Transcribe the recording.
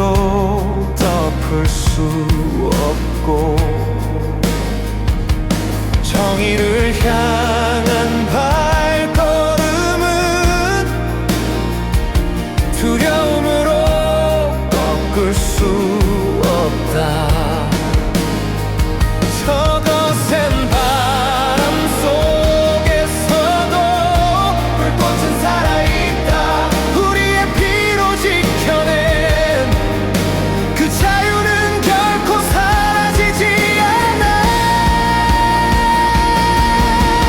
힘으로 덮을 수 없고 정의를 향한 발걸음은 두려움으로 꺾을 수 없다.